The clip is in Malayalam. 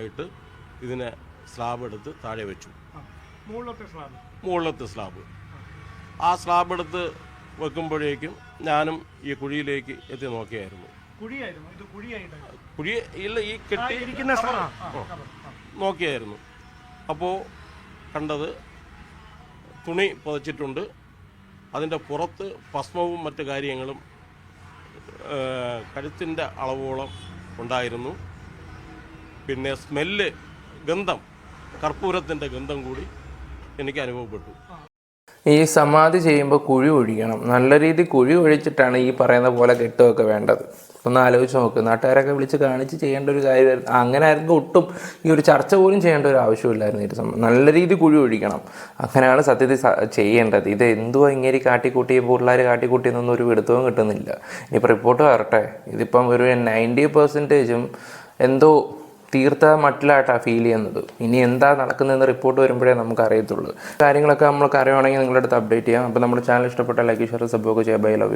ആയിട്ട് ഇതിനെ സ്ലാബ് എടുത്ത് താഴെ വെച്ചു. മുകളിലത്തെ സ്ലാബ് ആ സ്ലാബ് എടുത്ത് വെക്കുമ്പോഴേക്കും ഞാനും ഈ കുഴിയിലേക്ക് എത്തി നോക്കിയായിരുന്നു. കുഴി ഇല്ല ഈ കെട്ടി ഇരിക്കുന്ന സ്ഥലം ആ, ആ, cover. ആ. നോക്കിയായിരുന്നു. അപ്പോൾ കണ്ടത് തുണി പുതച്ചിട്ടുണ്ട്. അതിന്റെ പുറത്ത് ഭസ്മവും മറ്റു കാര്യങ്ങളും കഴുത്തിന്റെ അളവോളം ഉണ്ടായിരുന്നു. പിന്നെ സ്മെല്ല് ഗന്ധം കർപ്പൂരത്തിന്റെ ഗന്ധം കൂടി എനിക്ക് അനുഭവപ്പെട്ടു. ഈ സമാധി ചെയ്യുമ്പോൾ കുഴി ഒഴിക്കണം. നല്ല രീതിയിൽ കുഴി ഒഴിച്ചിട്ടാണ് ഈ പറയുന്ന പോലെ കെട്ടുമൊക്കെ വേണ്ടത്. ഒന്ന് ആലോചിച്ച് നോക്ക്. നാട്ടുകാരൊക്കെ വിളിച്ച് കാണിച്ച് ചെയ്യേണ്ട ഒരു കാര്യമായിരുന്നു അങ്ങനെ ആയിരുന്നു ഒട്ടും ഈ ഒരു ചർച്ച പോലും ചെയ്യേണ്ട ഒരു ആവശ്യമില്ലായിരുന്നു ഇത് സംഭവം. നല്ല രീതിയിൽ കുഴി ഒഴിക്കണം. അങ്ങനെയാണ് സത്യത്തിൽ ചെയ്യേണ്ടത്. ഇത് എന്തുവാ ഇങ്ങനെ കാട്ടിക്കൂട്ടി പിള്ളേർ കാട്ടിക്കൂട്ടി എന്നൊന്നും ഒരു പിടുത്തവും കിട്ടുന്നില്ല. ഇനിയിപ്പോൾ റിപ്പോർട്ട് വരട്ടെ. ഇതിപ്പം ഒരു നയന്റി പെർസെന്റേജും എന്തോ തീർത്ത മട്ടിലായിട്ടാണ് ഫീൽ ചെയ്യുന്നത്. ഇനി എന്താ നടക്കുന്നതെന്ന് റിപ്പോർട്ട് വരുമ്പോഴേ നമുക്ക് അറിയത്തുള്ളൂ കാര്യങ്ങളൊക്കെ നമ്മൾക്ക് അറിയുവാണെങ്കിൽ നിങ്ങളുടെ അടുത്ത് അപ്ഡേറ്റ് ചെയ്യാം. അപ്പോൾ നമ്മുടെ ചാനൽ ഇഷ്ടപ്പെട്ട ലൈക്ക് ഷെയർ സബ്ബൊക്കെ ചെയ്യാം. Bye love